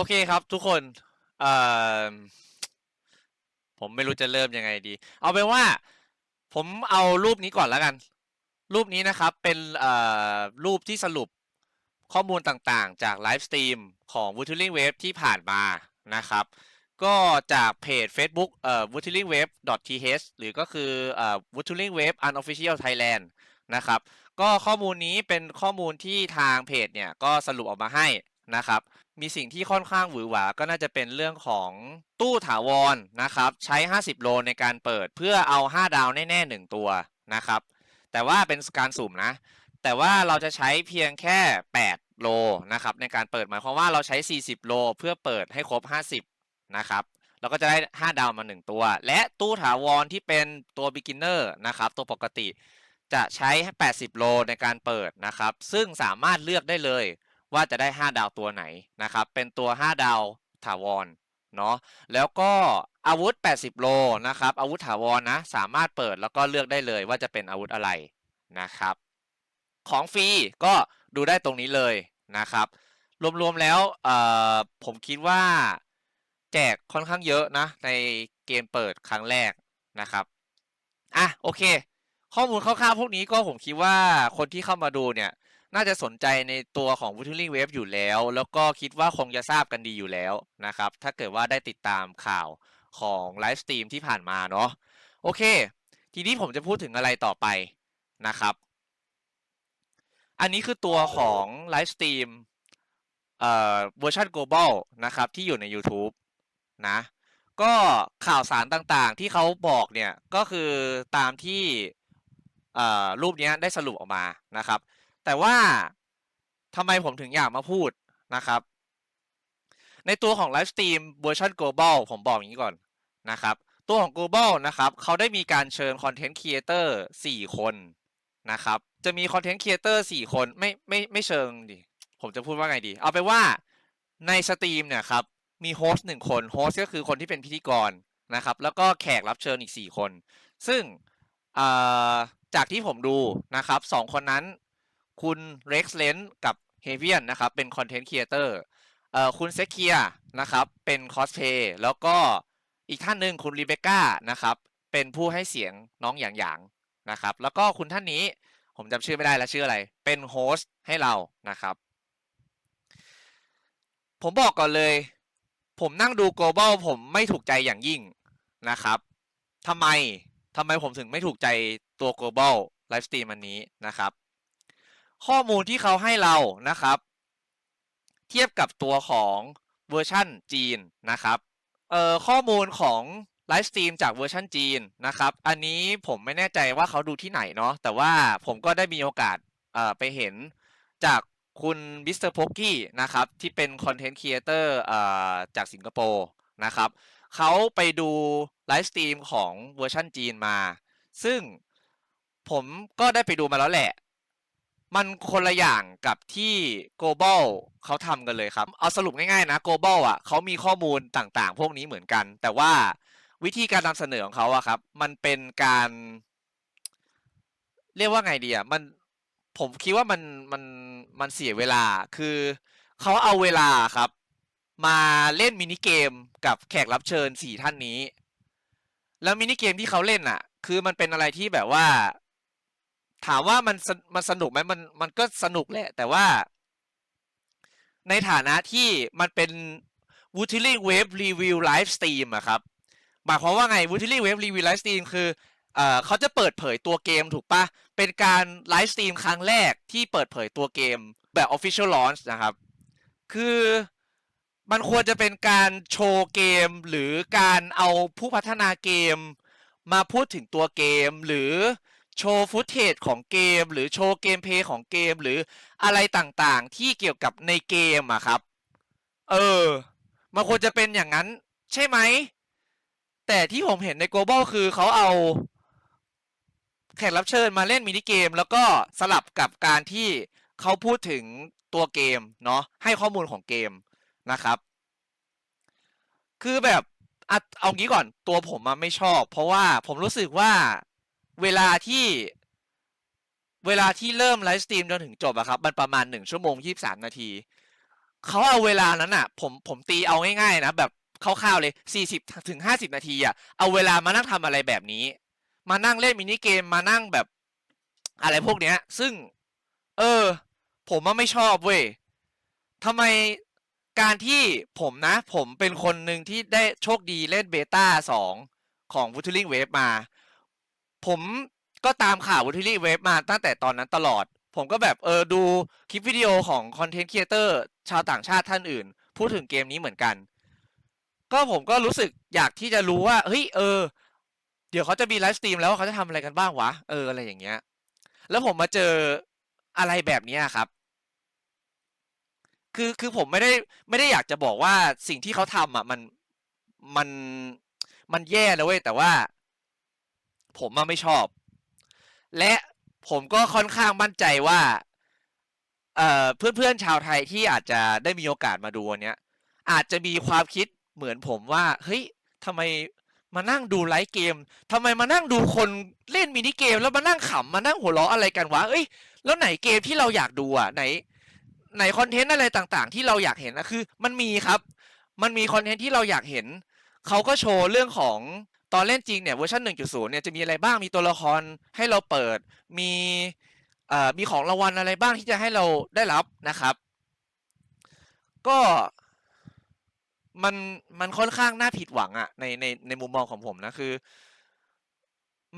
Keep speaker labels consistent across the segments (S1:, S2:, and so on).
S1: อเคครับทุกคนเอ่อผมไม่รู้จะเริ่มยังไงดี เอาเป็นว่า ผมเอารูปนี้ก่อนแล้วกัน รูปนี้นะครับเป็นเอ่อรูปที่สรุปข้อมูลต่างๆ จากไลฟ์สตรีมของ w o o t e r i n g Wave ที่ผ่านมานะครับ ก็จากเพจ Facebook เอ่อ w o o t e r i n g Wave th หรือก็คือเอ่อ w o o t e r i n g Wave Unofficial Thailand นะครับ ก็ข้อมูลนี้เป็นข้อมูลที่ทางเพจเนี่ย ก็สรุปออกมาให้ นะครับ มีสิ่งที่ค่อนข้างหวือหวาก็น่าจะเป็นเรื่องของตู้ถาวรนะครับ ใช้ 50 โลในการเปิดเพื่อเอา 5 ดาวแน่ๆ 1 ตัวนะครับ แต่ว่าเป็นการสุ่มนะ แต่ว่าเราจะใช้เพียงแค่ 8 โลนะครับในการเปิดหมายความว่าเราใช้ 40 โลเพื่อเปิดให้ครบ 50 นะครับเราก็จะได้ 5 ดาวมา 1 ตัว และตู้ถาวรที่เป็นตัว beginner นะครับ ตัวปกติจะใช้ 80 โลในการเปิดนะครับ ซึ่งสามารถเลือกได้เลย ว่าจะได้ 5 ดาวตัวไหนนะครับ เป็นตัว 5 ดาวถาวรเนาะแล้วก็อาวุธ 80 โลนะครับอาวุธถาวรนะสามารถเปิดแล้วก็เลือกได้เลยว่าจะเป็นอาวุธอะไรนะครับ ของฟรีก็ดูได้ตรงนี้เลยนะครับ รวมๆแล้วผมคิดว่าแจกค่อนข้างเยอะนะ ในเกมเปิดครั้งแรกนะครับอะโอเค ข้อมูลคร่าวๆพวกนี้ก็ผมคิดว่าคนที่เข้ามาดูเนี่ย น่าจะสนใจในตัวของ w o o t e r i n g Wave อยู่แล้ว แล้วก็คิดว่าคงจะทราบกันดีอยู่แล้วนะครับ ถ้าเกิดว่าได้ติดตามข่าวของไลฟ์สตรีมที่ผ่านมาเนาะโอเค ทีนี้ผมจะพูดถึงอะไรต่อไปนะครับ อันนี้คือตัวของไลฟ์สตรีมเอ่อเวอร์ชัน global นะครับ ที่อยู่ใน YouTube นะก็ข่าวสารต่างๆ ที่เขาบอกเนี่ยก็คือตามที่เอ่อรูปนี้ได้สรุปออกมานะครับ แต่ว่าทำไมผมถึงอยากมาพูดนะครับ ในตัวของไลฟ์สตรีมเวอร์ชัน global ผมบอกอย่างนี้ก่อนนะครับ ตัวของ global นะครับเขาได้มีการเชิญคอนเทนต์ครีเอเตอร์4คนนะครับ จะมีคอนเทนต์ครีเอเตอร์4คนไม่ไม่ไม่เชิงดิผมจะพูดว่าไงดี เอาไปว่าในสตรีมเนี่ยครับ มีโฮสต์หนึ่งคนโฮสต์ก็คือคนที่เป็นพิธีกรนะครับ แล้วก็แขกรับเชิญอีก 4 คน ซึ่งจากที่ผมดูนะครับสองคนนั้น คุณ Rex l e n กับ h a v i a n นนะครับเป็นคอนเทนต์ครีเอเตอร์เอ่อคุณเซเคียนะครับเป็นคอสเพย์แล้วก็อีกท่านหนึ่งคุณรีเบคก้านะครับเป็นผู้ให้เสียงน้องหยางหยางนะครับแล้วก็คุณท่านนี้ผมจำชื่อไม่ได้แล้วชื่ออะไร เป็นโฮสต์ให้เรานะครับ ผมบอกก่อนเลย ผมนั่งดู global ผมไม่ถูกใจอย่างยิ่งนะครับทำไมทำไมผมถึงไม่ถูกใจตัว global live stream อันนี้นะครับ ข้อมูลที่เขาให้เรานะครับ เทียบกับตัวของเวอร์ชั่นจีนนะครับเอ่อข้อมูลของไลฟ์สตรีมจากเวอร์ชันจีนนะครับ อันนี้ผมไม่แน่ใจว่าเขาดูที่ไหนเนาะแต่ว่าผมก็ได้มีโอกาสเอ่อไปเห็นจากคุณมิสเตอร์พ็อกกี้นะครับ ที่เป็นคอนเทนต์ครีเอเตอร์เอ่อจากสิงคโปร์นะครับเขาไปดูไลฟ์สตรีมของเวอร์ชันจีนมา ซึ่งผมก็ได้ไปดูมาแล้วแหละ มันคนละอย่างกับที่ global เขาทำกันเลยครับ เอาสรุปง่ายๆนะ global อะเขามีข้อมูลต่างๆ พวกนี้เหมือนกัน แต่ว่าวิธีการนำเสนอของเขาอะครับ มันเป็นการ เรียกว่าไงดีอะมันผมคิดว่ามันมันมันเสียเวลาคือเขาเอาเวลาครับ มาเล่นมินิเกมกับแขกรับเชิญสี่ท่านนี้ แล้วมินิเกมที่เขาเล่นอะคือมันเป็นอะไรที่แบบว่า ถามว่ามันมันสนุกไหมมันมันก็สนุกแหละ แต่ว่า ในฐานะที่มันเป็น w o o t i l y Wave Review Live Stream อะครับหมายความว่าไง w o o t i l y Wave Review Live Stream คือเออเขาจะเปิดเผยตัวเกมถูกปะเป็นการไลฟ์สตรีมครั้งแรกที่เปิดเผยตัวเกมแบบ Official Launch นะครับ คือมันควรจะเป็นการโชว์เกม หรือการเอาผู้พัฒนาเกม มาพูดถึงตัวเกม หรือ โชว์ฟุตเทจของเกม หรือโชว์เกมเพย์ของเกมหรืออะไรต่างๆ ที่เกี่ยวกับในเกมอะครับ เออ มันควรจะเป็นอย่างนั้น ใช่ไหม แต่ที่ผมเห็นใน global คือเขาเอา แขกรับเชิญมาเล่นมินิเกม แล้วก็สลับกับการที่เขาพูดถึงตัวเกมเนาะให้ข้อมูลของเกมนะครับ คือแบบเอางี้ก่อนตัวผมอะไม่ชอบ เพราะว่าผมรู้สึกว่า เวลาที่เวลาที่เริ่มไลฟ์สตรีมจนถึงจบอะครับ มันประมาณหนึ่งชั่วโมงยี่สามนาที เขาเอาเวลานั้นอะผมผมตีเอาง่ายๆนะแบบคร่าวๆเลยสี่สิบถึงห้าสิบนาทีอะเอาเวลามานั่งทำอะไรแบบนี้ มานั่งเล่นมินิเกมมานั่งแบบอะไรพวกเนี้ย ซึ่ง เออ ผมว่าไม่ชอบเว้ยทำไมการที่ผมนะ ผมเป็นคนหนึ่งที่ได้โชคดีเล่นเบต้าสองของ w u t e r i n g Wave มา ผมก็ตามข่าว w u t e r i n g Wave มาตั้งแต่ตอนนั้นตลอด ผมก็แบบเออดูคลิปวิดีโอของคอนเทนต์ครีเอเตอร์ชาวต่างชาติท่านอื่น พูดถึงเกมนี้เหมือนกัน ก็ผมก็รู้สึกอยากที่จะรู้ว่าเฮ้ยเออ เดี๋ยวเขาจะมีไลฟ์สตรีมแล้วเขาจะทำอะไรกันบ้างวะเอออะไรอย่างเงี้ย แล้วผมมาเจออะไรแบบนี้ครับ คือคือผมไม่ได้ไม่ได้อยากจะบอกว่าสิ่งที่เขาทำอะ มันมันมันแย่นะเว้ยแต่ว่า ผมมาไม่ชอบ และผมก็ค่อนข้างมั่นใจว่าเอ่อเพื่อนๆชาวไทยที่อาจจะได้มีโอกาสมาดูวันเนี้ยอาจจะมีความคิดเหมือนผมว่า เฮ้ยทำไมมานั่งดูไลฟ์เกมทำไมมานั่งดูคนเล่นมินิเกม แล้วมานั่งขำมานั่งหัวเราะอะไรกันวะ เอ้ย แล้วไหนเกมที่เราอยากดูอะไหนไหนคอนเทนต์อะไรต่างๆ ที่เราอยากเห็นนะคือ มันมีครับ มันมีคอนเทนต์ที่เราอยากเห็น เขาก็โชว์เรื่องของ ตอนเล่นจริงเนี่ยเวอร์ชัน1.0 เนี่ยจะมีอะไรบ้างมีตัวละครให้เราเปิดมีเอ่อมีของรางวัลอะไรบ้างที่จะให้เราได้รับนะครับ ก็มันมันค่อนข้างน่าผิดหวังอะในในในมุมมองของผมนะคือ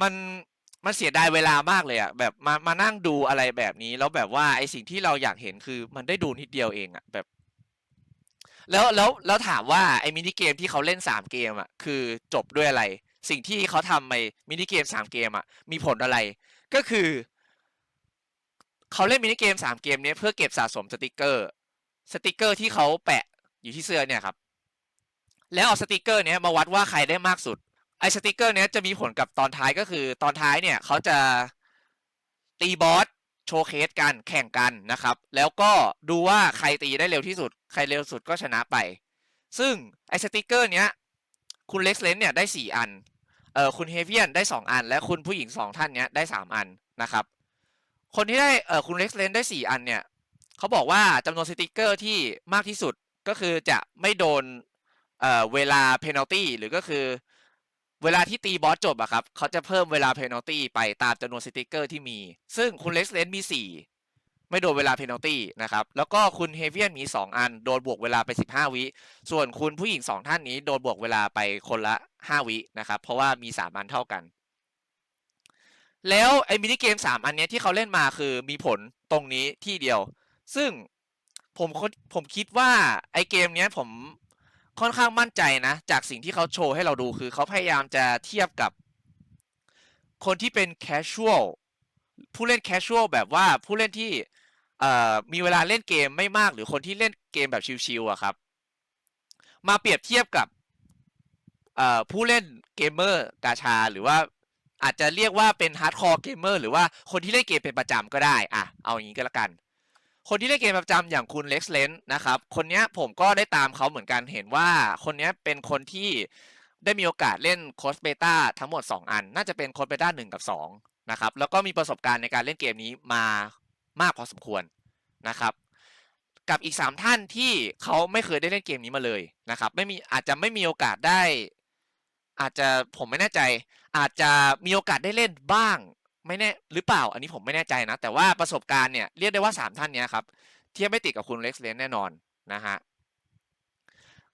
S1: มันมันเสียดายเวลามากเลยอะแบบมามานั่งดูอะไรแบบนี้ แล้วแบบว่าไอสิ่งที่เราอยากเห็นคือมันได้ดูนิดเดียวเองอะแบบ แล้วแล้วแล้วถามว่าไอ้มินิเกมที่เขาเล่นสามเกมอะคือจบด้วยอะไร สิ่งที่เขาทำไปมินิเกมสามเกมอะมีผลอะไร ก็คือเขาเล่นมินิเกมสามเกมเนี้ยเพื่อเก็บสะสมสติกเกอร์ สติกเกอร์ที่เขาแปะอยู่ที่เสื้อเนี่ยครับ แล้วเอาสติกเกอร์เนี้ยมาวัดว่าใครได้มากสุดไอ้สติกเกอร์เนี้ยจะมีผลกับตอนท้ายก็คือ ตอนท้ายเนี่ยเขาจะตีบอส ชว์เคสกันแข่งกันนะครับ แล้วก็ดูว่าใครตีได้เร็วที่สุด ใครเร็วสุดก็ชนะไป ซึ่งไอสติกเกอร์เนี้ย คุณเล็กเลนเนี่ยได้สี่อัน เออคุณเฮเวียนได้สองอัน และคุณผู้หญิงสองท่านเนี้ยได้สามอันนะครับ คนที่ได้เออคุณเล็กเลนได้สี่อันเนี่ยเขาบอกว่าจำนวนสติกเกอร์ที่มากที่สุดก็คือจะไม่โดนเอ่อเวลาเพนัลตี้หรือก็คือ เวลาที่ตีบอสจบอะครับเขาจะเพิ่มเวลาเพนัลตี้ไปตามจำนวนสติกเกอร์ที่มี ซึ่งคุณเล็กเลนมีสี่ไม่โดนเวลาเพนัลตี้นะครับแล้วก็คุณเฮเวียนมี 2 อัน โดนบวกเวลาไป 15 วิ ส่วนคุณผู้หญิง 2 ท่านนี้โดนบวกเวลาไปคนละ 5 วินะครับเพราะว่ามี 3 อันเท่ากัน แล้วไอ้มินิเกม 3 อันนี้ที่เขาเล่นมาคือมีผลตรงนี้ที่เดียว ซึ่งผมผมคิดว่าไอ้เกมเนี้ยผม ค่อนข้างมั่นใจนะ จากสิ่งที่เขาโชว์ให้เราดูคือเขาพยายามจะเทียบกับ คนที่เป็น casual ผู้เล่น casual แบบว่าผู้เล่นที่มีเวลาเล่นเกมไม่มากหรือคนที่เล่นเกมแบบชิวๆอะครับ มาเปรียบเทียบกับผู้เล่นเกมเมอร์กาชา หรือว่าอาจจะเรียกว่าเป็นฮาร์ดคอร์เกมเมอร์หรือว่าคนที่เล่นเกมเป็นประจำก็ได้อะเอาอย่างนี้ก็แล้วกัน คนที่เล่นเกมประจำอย่างคุณเล็กซ์เลนนะครับ คนนี้ผมก็ได้ตามเขาเหมือนกันเห็นว่าคนนี้เป็นคนที่ได้มีโอกาสเล่นโคสเบต้าทั้งหมด 2 อัน น่าจะเป็นโคสเบต้าหนึ่งกับ 2 นะครับ แล้วก็มีประสบการณ์ในการเล่นเกมนี้มามากพอสมควรนะครับ กับอีก 3 ท่านที่เขาไม่เคยได้เล่นเกมนี้มาเลยนะครับ ไม่มีอาจจะไม่มีโอกาสได้ อาจจะผมไม่แน่ใจ อาจจะมีโอกาสได้เล่นบ้าง ไม่แน่หรือเปล่า อันนี้ผมไม่แน่ใจนะ แต่ว่าประสบการณ์เนี่ยเรียกได้ว่า 3 ท่านเนี้ยครับ เทียบไม่ติดกับคุณเล็กเลนแน่นอนนะฮะ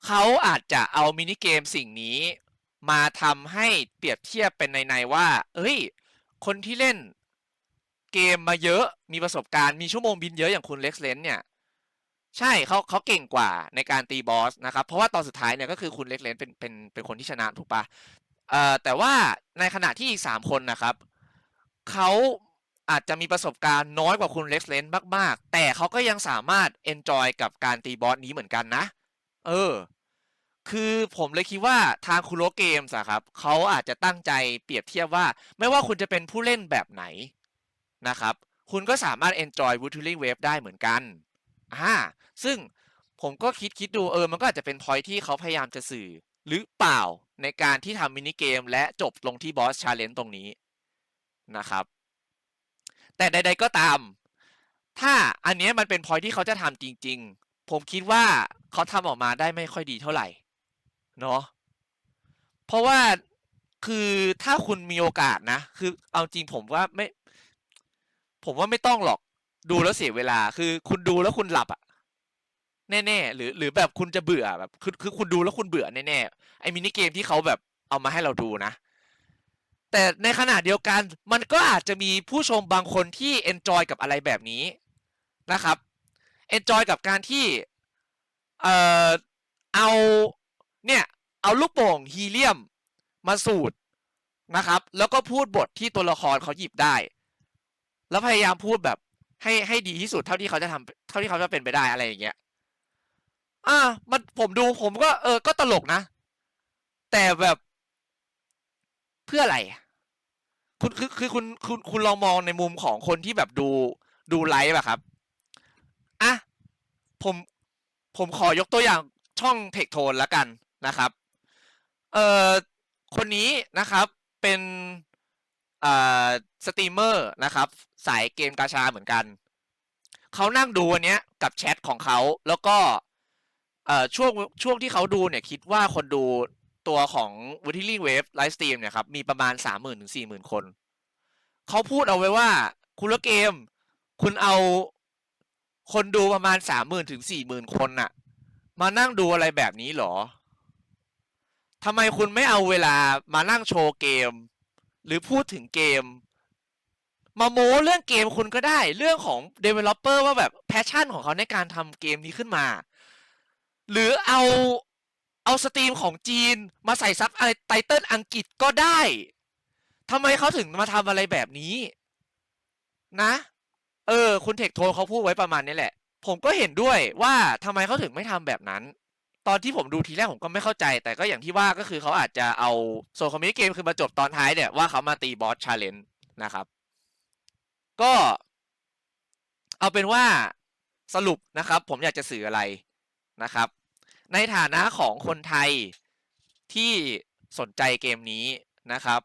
S1: เขาอาจจะเอามินิเกมสิ่งนี้มาทำให้เปรียบเทียบเป็นในๆว่า เอ้ย คนที่เล่นเกมมาเยอะมีประสบการณ์มีชั่วโมงบินเยอะอย่างคุณเล็กเลนเนี่ยใช่เขาเขาเก่งกว่าในการตีบอสนะครับ เพราะว่าตอนสุดท้ายเนี่ยก็คือคุณเล็กเลนเป็นเป็นเป็นคนที่ชนะถูกปะเอ่อแต่ว่าในขณะที่อีกสามคนนะครับ เขาอาจจะมีประสบการณ์น้อยกว่าคุณเล็กเลนมาก ๆ แต่เขาก็ยังสามารถเอนจอยกับการตีบอสนี้เหมือนกันนะ เออ คือผมเลยคิดว่าทางคุโรเกมส์อะครับเขาอาจจะตั้งใจเปรียบเทียบว่า ไม่ว่าคุณจะเป็นผู้เล่นแบบไหนนะครับ คุณก็สามารถ enjoy w o o t u r i n g Wave ได้เหมือนกันอ่าซึ่งผมก็คิดคิดดูเออ มันก็อาจจะเป็น point ที่เขาพยายามจะสื่อ หรือเปล่าในการที่ทำมินิเกมและจบลงที่บอสชาเลนจ์ตรงนี้ นะครับ แต่ใด ๆก็ตาม ถ้าอันนี้มันเป็น point ที่เขาจะทำจริง ๆ ผมคิดว่าเขาทำออกมาได้ไม่ค่อยดีเท่าไหร่เนาะเพราะว่าคือถ้าคุณมีโอกาสนะ คือเอาจริงผมว่าไม่ ผมว่าไม่ต้องหรอกดูแล้วเสียเวลา คือคุณดูแล้วคุณหลับอะแน่ๆหรือหรือแบบคุณจะเบื่อแบบคือคือคุณดูแล้วคุณเบื่อแน่ๆไอ้มินิเกมที่เขาแบบเอามาให้เราดูนะ แต่ในขณะเดียวกันมันก็อาจจะมีผู้ชมบางคนที่เอนจอยกับอะไรแบบนี้นะครับเอนจอยกับการที่เอ่อเอาเนี่ยเอาลูกโป่งฮีเลียมมาสูดนะครับ แล้วก็พูดบทที่ตัวละครเขาหยิบได้ แล้วพยายามพูดแบบให้ให้ดีที่สุดเท่าที่เขาจะทำเท่าที่เขาจะเป็นไปได้อะไรอย่างเงี้ยอ่ามันผมดูผมก็เออก็ตลกนะ แต่แบบ เพื่ออะไรคุณคือคือคุณคุณคุณลองมองในมุมของคนที่แบบดูดูไลฟ์อะครับอะผมผมขอยกตัวอย่างช่องเทคโทนแล้วกันนะครับเอ่อคนนี้นะครับเป็นอ่าสตรีมเมอร์นะครับ สายเกมกาชาเหมือนกัน เขานั่งดูอันเนี้ยกับแชทของเขาแล้วก็เอ่อช่วงช่วงที่เขาดูเนี่ยคิดว่าคนดู ตัวของวิทิลี่เวฟไลฟ์สตรีมเนี่ยครับ มีประมาณสามหมื่นถึงสี่หมื่นคน เขาพูดเอาไว้ว่า คุณละเกม คุณเอาคนดูประมาณสามหมื่นถึงสี่หมื่นคนน่ะ มานั่งดูอะไรแบบนี้หรอทำไมคุณไม่เอาเวลามานั่งโชว์เกม หรือพูดถึงเกม มาโม้เรื่องเกมคุณก็ได้ เรื่องของ developer ว่าแบบแพชชั่นของเขาในการทำเกมนี้ขึ้นมา หรือเอา เอาสตรีมของจีนมาใส่ซับอะไรไตเติลอังกฤษก็ได้ทำไมเขาถึงมาทำอะไรแบบนี้ นะ เออ คุณเทคโทนเขาพูดไว้ประมาณนี้แหละ ผมก็เห็นด้วยว่าทำไมเขาถึงไม่ทำแบบนั้น ตอนที่ผมดูทีแรกผมก็ไม่เข้าใจ แต่ก็อย่างที่ว่าก็คือเขาอาจจะเอาโซนคอมมิวนิเกมคือมาจบตอนท้ายเนี่ยว่าเขามาตีบอสชาเลนจ์นะครับ ก็ เอาเป็นว่าสรุปนะครับ ผมอยากจะสื่ออะไรนะครับ ในฐานะของคนไทยที่สนใจเกมนี้นะครับ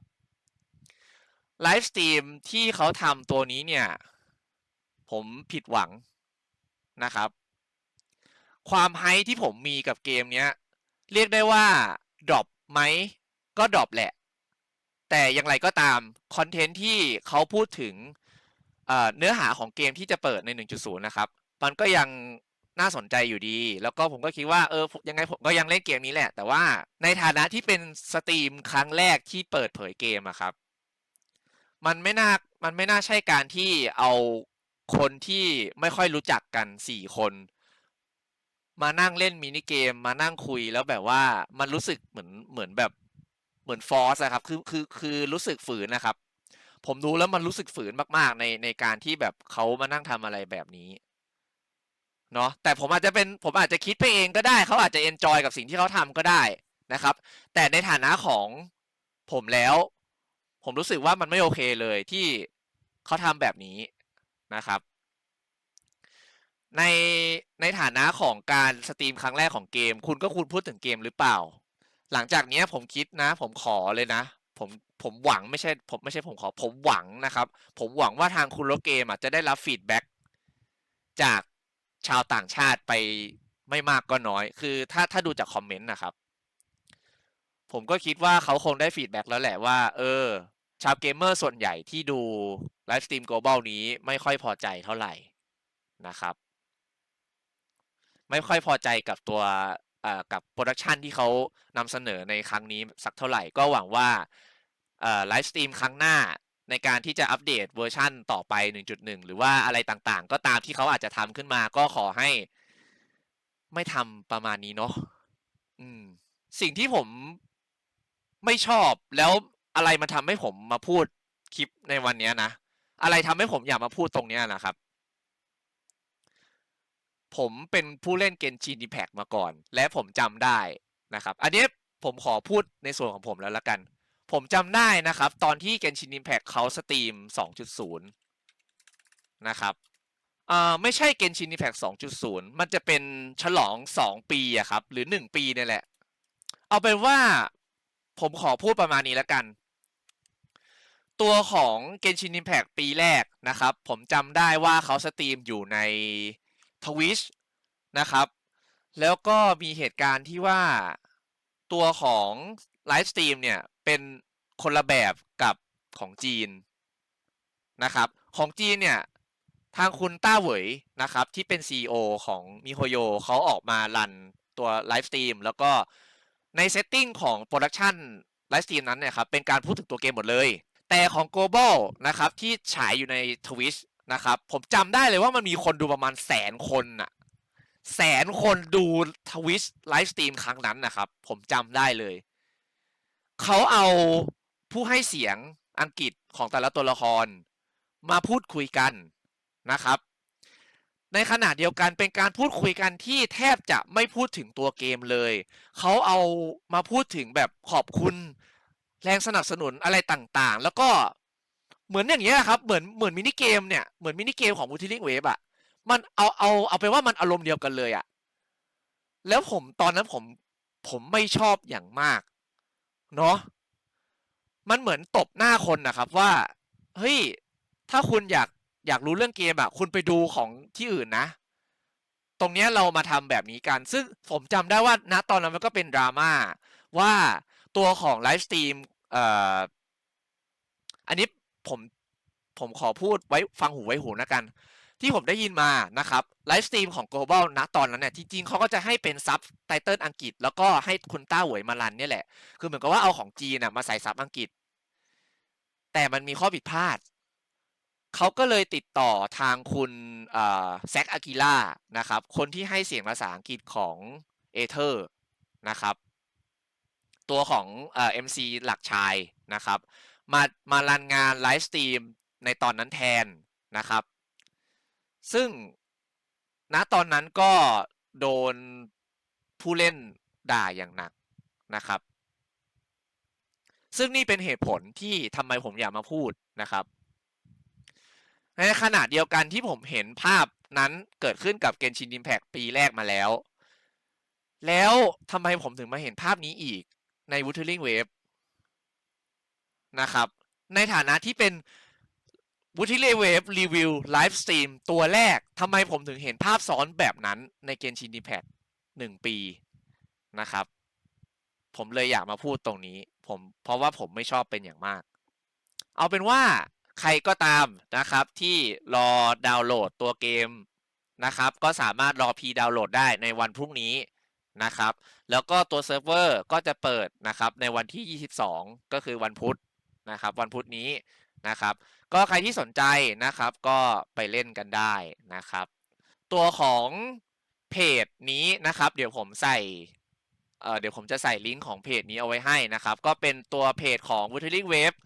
S1: ไลฟ์สตรีมที่เขาทำตัวนี้เนี่ย ผมผิดหวังนะครับ ความไฮที่ผมมีกับเกมเนี้ย เรียกได้ว่าดรอปไหมก็ดรอปแหละ แต่อย่างไรก็ตาม คอนเทนต์ที่เขาพูดถึงเอ่อเนื้อหาของเกมที่จะเปิดใน 1.0 นะครับ มันก็ยัง น่าสนใจอยู่ดี แล้วก็ผมก็คิดว่าเออยังไงผมก็ยังเล่นเกมนี้แหละ แต่ว่าในฐานะที่เป็นสตรีมครั้งแรกที่เปิดเผยเกมอะครับ มันไม่น่ามันไม่น่าใช่การที่เอาคนที่ไม่ค่อยรู้จักกันสี่คน มานั่งเล่นมินิเกมมานั่งคุยแล้วแบบว่ามันรู้สึกเหมือนเหมือนแบบเหมือนฟอสอะครับคือคือคือรู้สึกฝืนนะครับ ผมดูแล้วมันรู้สึกฝืนมากๆในในการที่แบบเขามานั่งทำอะไรแบบนี้ เนาะแต่ผมอาจจะเป็นผมอาจจะคิดไปเองก็ได้เขาอาจจะเอนจอยกับสิ่งที่เขาทำก็ได้นะครับ แต่ในฐานะของผมแล้ว ผมรู้สึกว่ามันไม่โอเคเลยที่เขาทำแบบนี้นะครับ ในในฐานะของการสตรีมครั้งแรกของเกม คุณก็คุณพูดถึงเกมหรือเปล่า หลังจากนี้ผมคิดนะ ผมขอเลยนะ ผมผมหวังไม่ใช่ผมไม่ใช่ผมขอผมหวังนะครับ ผมหวังว่าทางคุณโรเกมอะจะได้รับฟีดแบ็กจาก ชาวต่างชาติไปไม่มากก็น้อย คือถ้าถ้าดูจากคอมเมนต์นะครับ ผมก็คิดว่าเขาคงได้ฟีดแบ็กแล้วแหละว่า เออ ชาวเกมเมอร์ส่วนใหญ่ที่ดูไลฟ์สตรีม global นี้ไม่ค่อยพอใจเท่าไหร่นะครับ ไม่ค่อยพอใจกับตัวเอ่อกับโปรดักชันที่เขานำเสนอในครั้งนี้สักเท่าไหร่ก็หวังว่าเอ่อไลฟ์สตรีมครั้งหน้า ในการที่จะอัปเดตเวอร์ชั่นต่อไป 1.1 หรือว่าอะไรต่างๆ ก็ตามที่เขาอาจจะทำขึ้นมาก็ขอให้ ไม่ทำประมาณนี้เนาะอืม สิ่งที่ผมไม่ชอบแล้วอะไรมันทำให้ผมมาพูดคลิปในวันเนี้ยนะ อะไรทำให้ผมอยากมาพูดตรงเนี้ยนะครับผมเป็นผู้เล่นเกนจินดีแพกมาก่อน และผมจำได้นะครับ อันนี้ผมขอพูดในส่วนของผมแล้วละกัน ผมจำได้นะครับ ตอนที่เกนชินดีแพกเขาสตรีม 2.0 นะครับเอ่อไม่ใช่เกนชินดีแพก2.0 มันจะเป็นฉลอง 2 ปีอะครับ หรือ 1 ปีเนี่ยแหละ เอาเป็นว่าผมขอพูดประมาณนี้แล้วกัน ตัวของ Genshin Impact ปีแรกนะครับ ผมจำได้ว่าเขาสตรีมอยู่ใน Twitch นะครับ แล้วก็มีเหตุการณ์ที่ว่าตัวของ ไลฟ์สตรีมเนี่ยเป็นคนละแบบกับของจีนนะครับ ของจีนเนี่ยทางคุณต้าเหวยนะครับที่เป็น CEO ของมิโฮโยเขาออกมารันตัวไลฟ์สตรีมแล้วก็ในเซตติ้งของโปรดักชันไลฟ์สตรีมนั้นเนี่ยครับเป็นการพูดถึงตัวเกมหมดเลย แต่ของ global นะครับที่ฉายอยู่ใน Twitch นะครับผมจำได้เลยว่ามันมีคนดูประมาณแสนคนน่ะแสนคนดูทวิชไลฟ์สตรีมครั้งนั้นนะครับ ผมจำได้เลย เขาเอาผู้ให้เสียงอังกฤษของแต่ละตัวละคร มาพูดคุยกันนะครับ ในขณะเดียวกันเป็นการพูดคุยกันที่แทบจะไม่พูดถึงตัวเกมเลย เขาเอามาพูดถึงแบบขอบคุณ แรงสนับสนุนอะไรต่างๆ แล้วก็เหมือนอย่างเงี้ยครับ เหมือนเหมือนมินิเกมเนี่ยเหมือนมินิเกมของมูทิลิงเวฟอะมันเอาเอาเอาไปว่ามันอารมณ์เดียวกันเลยอะแล้วผมตอนนั้นผมผมไม่ชอบอย่างมาก เนาะมันเหมือนตบหน้าคนนะครับว่า เฮ้ย ถ้าคุณอยากอยากรู้เรื่องเกมอะคุณไปดูของที่อื่นนะ ตรงเนี้ยเรามาทำแบบนี้กัน ซึ่งผมจำได้ว่าณตอนนั้นมันก็เป็นดราม่าว่าตัวของไลฟ์สตรีมเอ่ออันนี้ผมผมขอพูดไว้ฟังหูไว้หูนะกัน ที่ผมได้ยินมานะครับไลฟ์สตรีมของ global ณตอนนั้นเนี่ยจริงๆเขาก็จะให้เป็นซับไตเติลอังกฤษ แล้วก็ให้คุณต้าหวยมารันเนี่ยแหละ คือเหมือนกับว่าเอาของจีนน่ะมาใส่ซับอังกฤษ แต่มันมีข้อผิดพลาดเขาก็เลยติดต่อทางคุณแซคอากิล่านะครับ คนที่ให้เสียงภาษาอังกฤษของเอเธอร์นะครับ ตัวของเอ่อ็มซีหลักชายนะครับ มามารันงานไลฟ์สตรีมในตอนนั้นแทนนะครับ ซึ่งณตอนนั้นก็โดนผู้เล่นด่าอย่างหนักนะครับ ซึ่งนี่เป็นเหตุผลที่ทำไมผมอยากมาพูดนะครับ ในขณะเดียวกันที่ผมเห็นภาพนั้นเกิดขึ้นกับเกนชินดิมแพกปีแรกมาแล้ว แล้วทำไมผมถึงมาเห็นภาพนี้อีกใน w u t e r i n g Wave นะครับ ในฐานะที่เป็น w u t e r i n g Wave Review Live Stream ตัวแรกทำไมผมถึงเห็นภาพซ้อนแบบนั้นในเกนชินดิมแพกหนึ่งปีนะครับ ผมเลยอยากมาพูดตรงนี้ ผมเพราะว่าผมไม่ชอบเป็นอย่างมาก เอาเป็นว่าใครก็ตามนะครับที่รอดาวน์โหลดตัวเกมนะครับ ก็สามารถรอพีดาวน์โหลดได้ในวันพรุ่งนี้นะครับ แล้วก็ตัวเซิร์ฟเวอร์ก็จะเปิดนะครับในวันที่ 22 ก็คือวันพุธนะครับ วันพุธนี้ นะครับ ก็ใครที่สนใจนะครับก็ไปเล่นกันได้นะครับ ตัวของเพจนี้นะครับ เดี๋ยวผมใส่เอ่อเดี๋ยวผมจะใส่ลิงก์ของเพจนี้เอาไว้ให้นะครับ ก็เป็นตัวเพจของ w u t e r i n g Wave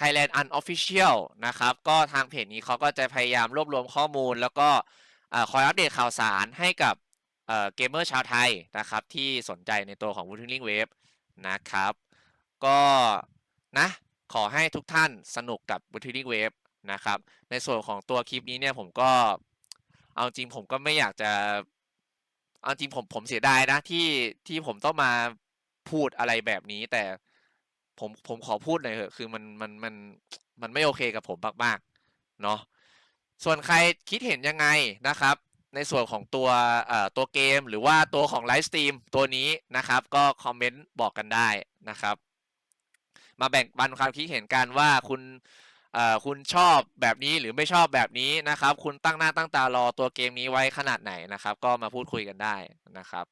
S1: Thailand Unofficial นะครับ ก็ทางเพจนี้เขาก็จะพยายามรวบรวมข้อมูล แล้วก็คอยอัปเดตข่าวสารให้กับเอ่อเกมเมอร์ชาวไทยนะครับ ที่สนใจในตัวของ w u t e r i n g Wave นะครับ ก็นะ ขอให้ทุกท่านสนุกกับ w u t e r i n g Wave นะครับ ในส่วนของตัวคลิปนี้เนี่ยผมก็เอาจริงผมก็ไม่อยากจะ เอาจริงผมผมเสียดายนะที่ที่ผมต้องมาพูดอะไรแบบนี้ แต่ผมผมขอพูดหน่อยเถอะคือมันมันมันมันไม่โอเคกับผมมากๆเนาะส่วนใครคิดเห็นยังไงนะครับ ในส่วนของตัวเอ่อตัวเกม หรือว่าตัวของไลฟ์สตรีมตัวนี้นะครับ ก็คอมเมนต์บอกกันได้นะครับ มาแบ่งปันความคิดเห็นกันว่าคุณคุณชอบแบบนี้หรือไม่ชอบแบบนี้นะครับ คุณตั้งหน้าตั้งตารอตัวเกมนี้ไว้ขนาดไหนนะครับ ก็มาพูดคุยกันได้นะครับ